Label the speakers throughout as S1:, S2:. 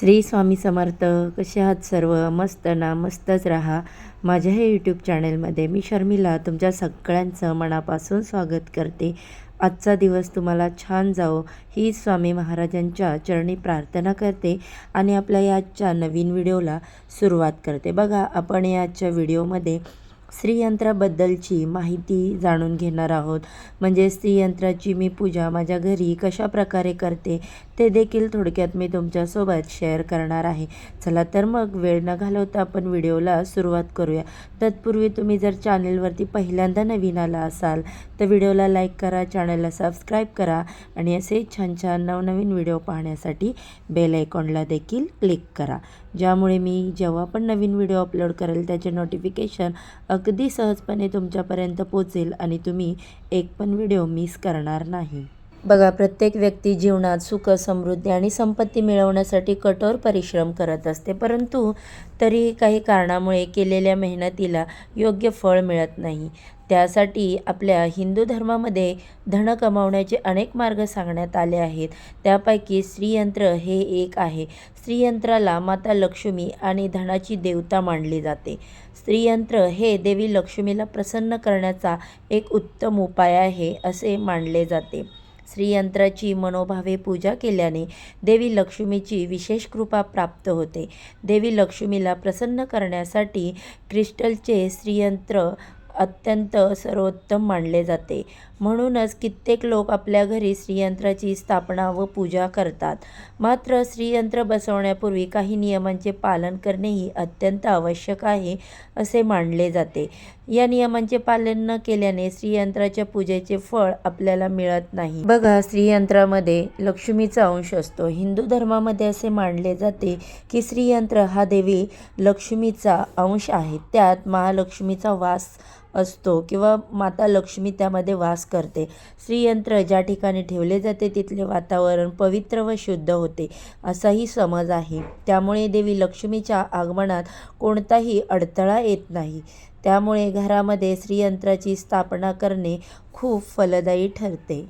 S1: श्री स्वामी समर्थ कसे आहात सर्व? मस्त ना? मस्तच राहा. माझ्या हे यूट्यूब चॅनलमध्ये मी शर्मिला तुमच्या सगळ्यांचं मनापासून स्वागत करते. आजचा दिवस तुम्हाला छान जावो ही स्वामी महाराजांच्या चरणी प्रार्थना करते आणि आपल्या या आजच्या नवीन व्हिडिओला सुरुवात करते. बघा आपण या आजच्या व्हिडिओमध्ये स्त्रीयंत्राबद्दलची माहिती जाणून घेणार आहोत. म्हणजे स्त्रीयंत्राची मी पूजा माझ्या घरी कशा प्रकारे करते ते देखील थोडक्यात मी तुमच्यासोबत शेअर करणार आहे. चला तर मग वेळ न घालवता आपण व्हिडिओला सुरुवात करूया. तत्पूर्वी तुम्ही जर चॅनलवरती पहिल्यांदा नवीन आला असाल तर व्हिडिओला लाईक करा चॅनलला सबस्क्राईब करा आणि असे छान छान नवनवीन व्हिडिओ पाहण्यासाठी बेल आयकॉनला देखील क्लिक करा. ज्यामुळे मी जेव्हा पण नवीन व्हिडिओ अपलोड करेल त्याचे नोटिफिकेशन अगदी सहजपणे तुमच्यापर्यंत पोचेल आणि तुम्ही एक पण व्हिडिओ मिस करणार नाही. बघा प्रत्येक व्यक्ती जीवनात सुख समृद्धी आणि संपत्ती मिळवण्यासाठी कठोर परिश्रम करत असते. परंतु तरीही काही कारणामुळे केलेल्या मेहनतीला योग्य फळ मिळत नाही. त्यासाठी आपल्या हिंदू धर्मामध्ये धन कमावण्याचे अनेक मार्ग सांगण्यात आले आहेत. त्यापैकी स्त्रीयंत्र हे एक आहे. स्त्रीयंत्राला माता लक्ष्मी आणि धनाची देवता मानली जाते. स्त्रीयंत्र हे देवी लक्ष्मीला प्रसन्न करण्याचा एक उत्तम उपाय आहे असे मानले जाते. श्रीयंत्राची मनोभावे पूजा केल्याने देवी लक्ष्मीची विशेष कृपा प्राप्त होते. देवी लक्ष्मीला प्रसन्न करण्यासाठी क्रिस्टलचे श्रीयंत्र अत्यंत सर्वोत्तम मानले जाते. म्हणूनच कित्येक लोक आपल्या घरी श्रीयंत्राची स्थापना व पूजा करतात. मात्र श्रीयंत्र बसवण्यापूर्वी काही नियमांचे पालन करणेही अत्यंत आवश्यक आहे असे मानले जाते. या नियमांचे पालन न केल्याने श्रीयंत्राच्या पूजेचे फळ आपल्याला मिळत नाही. बघा श्रीयंत्रामध्ये लक्ष्मीचा अंश असतो. हिंदू धर्मामध्ये असे मानले जाते की श्रीयंत्र हा देवी लक्ष्मीचा अंश आहे. त्यात महालक्ष्मीचा वास असतो किंवा माता लक्ष्मी त्यामध्ये वास करते. श्रीयंत्र ज्या ठिकाणी ठेवले जाते तिथले वातावरण पवित्र व शुद्ध होते असाही समज आहे. त्यामुळे देवी लक्ष्मीच्या आगमनात कोणताही अडथळा येत नाही. त्यामुळे घरामध्ये श्रीयंत्राची स्थापना करणे खूप फलदायी ठरते.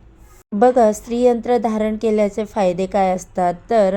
S1: बघा स्त्रीयंत्र धारण केल्याचे फायदे काय असतात? तर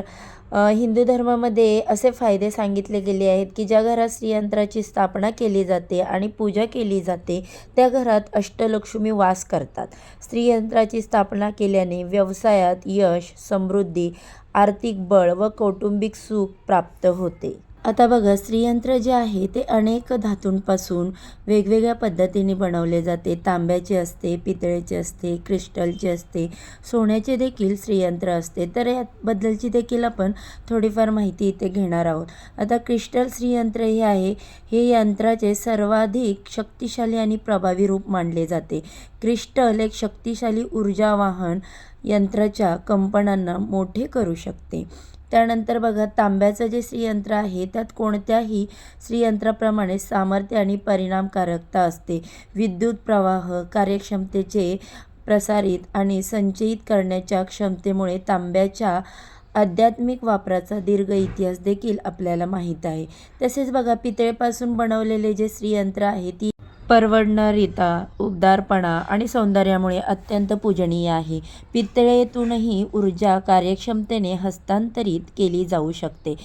S1: हिंदू धर्मामध्ये असे फायदे सांगितले गेले आहेत की ज्या घरात स्त्रियंत्राची स्थापना केली जाते आणि पूजा केली जाते त्या घरात अष्टलक्ष्मी वास करतात. स्त्रीयंत्राची स्थापना केल्याने व्यवसायात यश समृद्धी आर्थिक बळ व कौटुंबिक सुख प्राप्त होते. आता बघा स्त्रीयंत्र जे आहे ते अनेक धातूंपासून वेगवेगळ्या पद्धतीने बनवले जाते. तांब्याचे असते पितळेचे असते क्रिस्टलचे असते सोन्याचे देखील श्रीयंत्र असते. तर याबद्दलची देखील आपण थोडीफार माहिती इथे घेणार आहोत. आता क्रिस्टल श्रीयंत्र हे आहे हे यंत्राचे सर्वाधिक शक्तिशाली आणि प्रभावी रूप मानले जाते. क्रिस्टल एक शक्तिशाली ऊर्जावाहन यंत्राच्या कंपनांना मोठे करू शकते. त्यानंतर बघा तांब्याचं जे श्रीयंत्र आहे त्यात कोणत्याही श्रीयंत्राप्रमाणे सामर्थ्य आणि परिणामकारकता असते. विद्युत प्रवाह कार्यक्षमतेचे प्रसारित आणि संचयित करण्याच्या क्षमतेमुळे तांब्याच्या आध्यात्मिक वापराचा दीर्घ इतिहास देखील आपल्याला माहीत आहे. तसेच बघा पितळेपासून बनवलेले जे श्रीयंत्र आहे ती परवडणारीता उबदारपणा आणि सौंदर्यामुळे अत्यंत पूजनीय आहे. पितळेतूनही ऊर्जा कार्यक्षमतेने हस्तांतरित केली जाऊ शकते.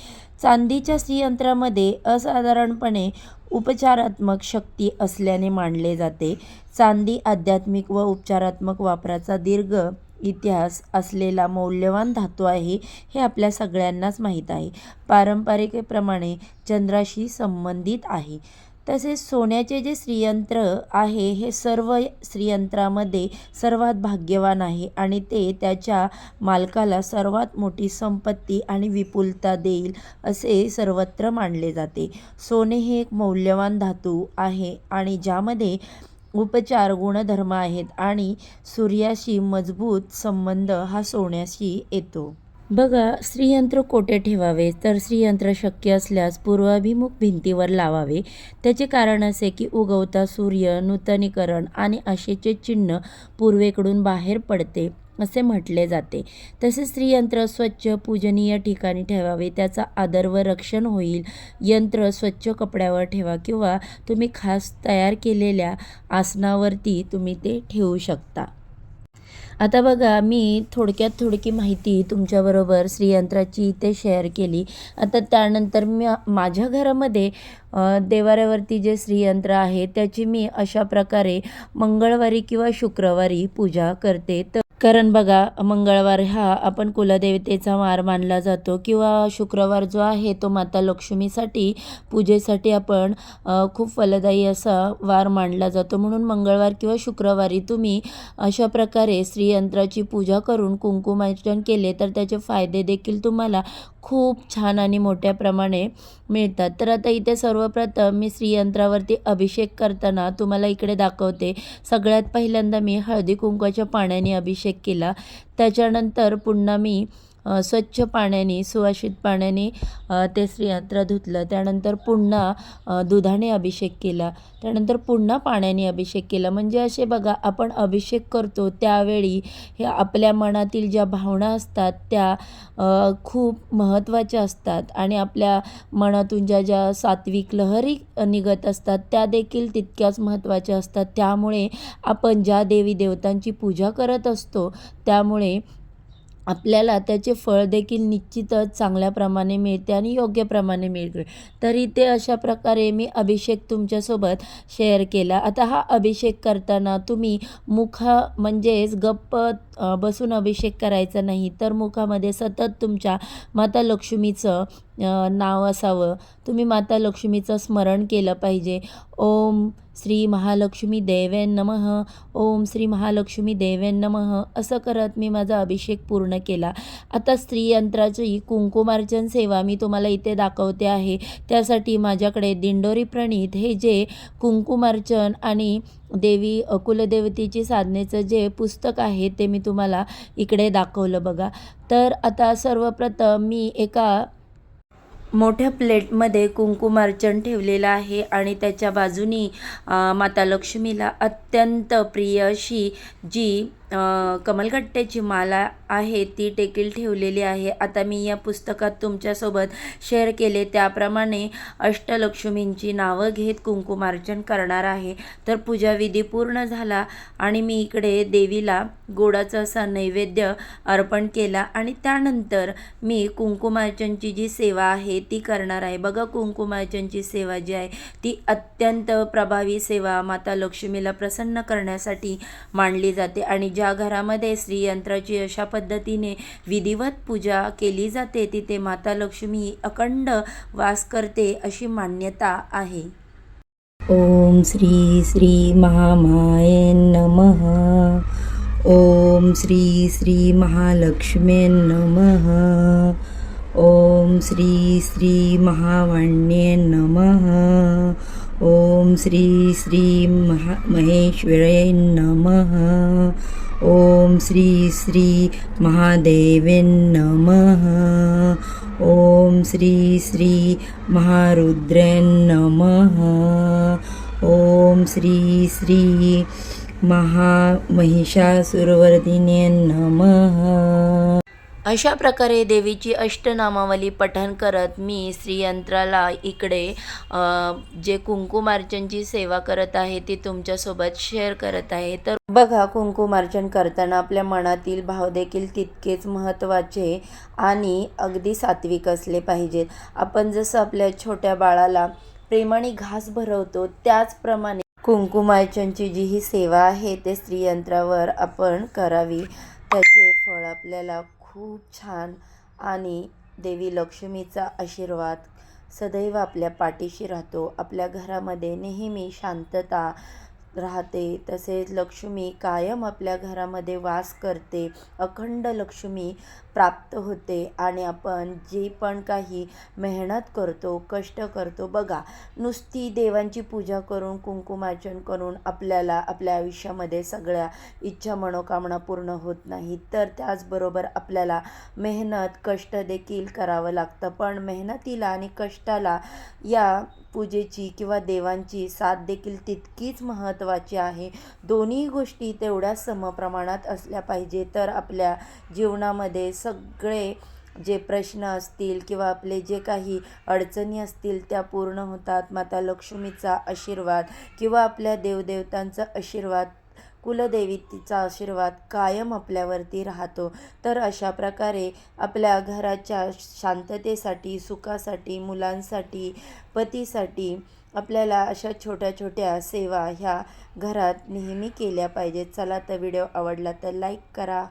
S1: चांदीच्या श्रीयंत्रामध्ये असाधारणपणे उपचारात्मक शक्ती असल्याने मानले जाते. चांदी आध्यात्मिक व उपचारात्मक वापराचा दीर्घ इतिहास असलेला मौल्यवान धातू आहे हे आपल्या सगळ्यांनाच माहीत आहे. पारंपरिकेप्रमाणे चंद्राशी संबंधित आहे. तसेच सोन्याचे जे श्रीयंत्र आहे हे सर्व श्रीयंत्रामध्ये सर्वात भाग्यवान आहे आणि ते त्याच्या मालकाला सर्वात मोठी संपत्ती आणि विपुलता देईल असे सर्वत्र मानले जाते. सोने हे एक मौल्यवान धातू आहे आणि ज्यामध्ये उपचार गुणधर्म आहेत आणि सूर्याशी मजबूत संबंध हा सोन्याशी येतो. बघा स्त्रीयंत्र कोठे ठेवावे? तर स्त्रीयंत्र शक्य असल्यास पूर्वाभिमुख भिंतीवर लावावे. त्याचे कारण असे की उगवता सूर्य नूतनीकरण आणि आशेचे चिन्ह पूर्वेकडून बाहेर पडते असे म्हटले जाते. तसेच स्त्रीयंत्र स्वच्छ पूजनीय ठिकाणी ठेवावे. त्याचा आदर व रक्षण होईल. यंत्र स्वच्छ कपड्यावर ठेवा किंवा तुम्ही खास तयार केलेल्या आसनावरती तुम्ही ते ठेवू शकता. आता बघा मी थोडक्यात थोडकी माहिती तुमच्याबरोबर श्रीयंत्राची इथे शेअर केली. आता त्यानंतर मी माझ्या घरामध्ये देवाऱ्यावरती जे श्रीयंत्र आहे त्याची मी अशा प्रकारे मंगळवारी किंवा शुक्रवारी पूजा करते. तर कारण बघा मंगळवार हा आपण कुलदेवतेचा वार मानला जातो किंवा शुक्रवार जो आहे तो माता लक्ष्मीसाठी पूजेसाठी आपण खूप फलदायी असा वार मानला जातो. म्हणून मंगळवार किंवा शुक्रवारी तुम्ही अशा प्रकारे श्रीयंत्राची पूजा करून कुंकुमार्चन केले तर त्याचे फायदे देखील तुम्हाला खूप छान आणि मोठ्या प्रमाणे मिळतात. तर आता इथे सर्वप्रथम मी श्रीयंत्रावरती अभिषेक करताना तुम्हाला इकडे दाखवते. सगळ्यात पहिल्यांदा मी हळदी कुंकवाच्या पाण्याने अभिषेक केला. त्याच्यानंतर पुन्हा मी स्वच्छ पाण्याने सुवासित पाण्याने ते श्रीयंत्र धुतलं. त्यानंतर पुन्हा दुधाने अभिषेक केला. त्यानंतर पुन्हा पाण्याने अभिषेक केला. म्हणजे असे बघा आपण अभिषेक करतो त्यावेळी हे आपल्या मनातील ज्या भावना असतात त्या खूप महत्त्वाच्या असतात. आणि आपल्या मनातून ज्या ज्या सात्विक लहरी निघत असतात त्या देखील तितक्याच महत्त्वाच्या असतात. त्यामुळे आपण ज्या देवी देवतांची पूजा करत असतो त्यामुळे आपल्याला त्याचे फळ देखील निश्चितच चांगल्या प्रमाणे मिळते आणि योग्य प्रमाणे मिळते. तरी ते अशा प्रकारे मी अभिषेक तुमच्यासोबत शेअर केला. आता हा अभिषेक करताना तुम्ही मुख म्हणजेच गप्प बसून अभिषेक करायचा नाही तर मुखामध्ये सतत तुमच्या माता लक्ष्मीचं नाव असावं. तुम्ही माता लक्ष्मीचं स्मरण केलं पाहिजे. ओम श्री महालक्ष्मी देवेन नमः. ओम श्री महालक्ष्मी देवेन नमः. असं करत मी माझा अभिषेक पूर्ण केला. आता स्त्रीयंत्राची कुंकुमार्चन सेवा मी तुम्हाला इथे दाखवते आहे. त्यासाठी माझ्याकडे दिंडोरी प्रणीत हे जे कुंकुमार्चन आणि देवी कुलदेवतेची साधनेचं जे पुस्तक आहे ते मी तुम्हाला इकडे दाखवलं बघा. तर आता सर्वप्रथम मी एका मोठ्या प्लेटमध्ये कुंकुमार्चन ठेवलेलं आहे आणि त्याच्या बाजूनी माता लक्ष्मीला अत्यंत प्रिय अशी जी कमलगट्ट्याची माला आहे ती टेकील ठेवलेली आहे. आता मी या पुस्तकात तुमच्यासोबत शेअर केले. त्याप्रमाणे अष्टलक्ष्मींची नावं घेत कुंकुमार्चन करणार आहे. तर पूजाविधी पूर्ण झाला आणि मी इकडे देवीला गोडाचा असा नैवेद्य अर्पण केला आणि त्यानंतर मी कुंकुमार्चनची जी सेवा आहे ती करणार आहे. बघा कुंकुमार्चनची सेवा जी आहे ती अत्यंत प्रभावी सेवा माता लक्ष्मीला प्रसन्न करण्यासाठी मांडली जाते आणि ज्या घरामध्ये श्रीयंत्राची अशा पद्धतीने विधिवत पूजा केली जाते तिथे माता लक्ष्मी अखंड वास करते अशी मान्यता आहे. ओम श्री श्री महामाये नमः. ओम श्री श्री महालक्ष्मी नमः. ओम श्री श्री महावाण्ये नमः. ओम श्री श्री महा महेश्वरे नमः. ओम श्री श्री महादेवे नमः। ओम श्री श्री महारुद्रेन नमः। ओम श्री श्री महामहिषासुरवर्धिने नमः। अशा प्रकारे देवीची अष्टनामावली पठण करत मी श्रीयंत्राला इकडे जे कुंकुमार्चनची सेवा करत आहे ती तुमच्यासोबत शेअर करत आहे. तर बघा कुंकुमार्चन करताना आपल्या मनातील भाव देखील तितकेच महत्त्वाचे आणि अगदी सात्विक असले पाहिजेत. आपण जसं आपल्या छोट्या बाळाला प्रेमाने घास भरवतो त्याचप्रमाणे कुंकुमार्चनची जी ही सेवा आहे ते स्त्रीयंत्रावर आपण करावी. त्याचे फळ आपल्याला खूप छान. आणि देवी लक्ष्मीचा आशीर्वाद सदैव आपल्या पाठीशी राहतो. आपल्या घरामध्ये नेहमी शांतता राहते. तसेच लक्ष्मी कायम आपल्या घरामध्ये वास करते. अखंड लक्ष्मी प्राप्त होते आणि आपण जे पण काही मेहनत करतो कष्ट करतो बघा नुसती देवांची पूजा करून कुंकुमार्चन करून आपल्याला आपल्या आयुष्यामध्ये सगळ्या इच्छा मनोकामना पूर्ण होत नाही. तर त्याचबरोबर आपल्याला मेहनत कष्ट देखील करावं लागतं. पण मेहनतीला आणि कष्टाला या पूजेची किंवा देवांची साथ देखील तितकीच महत्त्वाची आहे. दोन्ही गोष्टी तेवढ्या समप्रमाणात असल्या पाहिजे तर आपल्या जीवनामध्ये सगळे जे प्रश्न असतील किंवा आपले जे काही अडचणी असतील त्या पूर्ण होतात. माता लक्ष्मीचा आशीर्वाद किंवा आपल्या देवदेवतांचा आशीर्वाद कुलदेवीचा आशीर्वाद कायम आपल्यावरती राहतो. तर अशा प्रकारे आपल्या घराच्या शांततेसाठी सुखासाठी मुलांसाठी पतीसाठी आपल्याला अशा छोट्या छोट्या सेवा ह्या घरात नेहमी केल्या पाहिजेत. चला तर व्हिडिओ आवडला तर लाईक करा.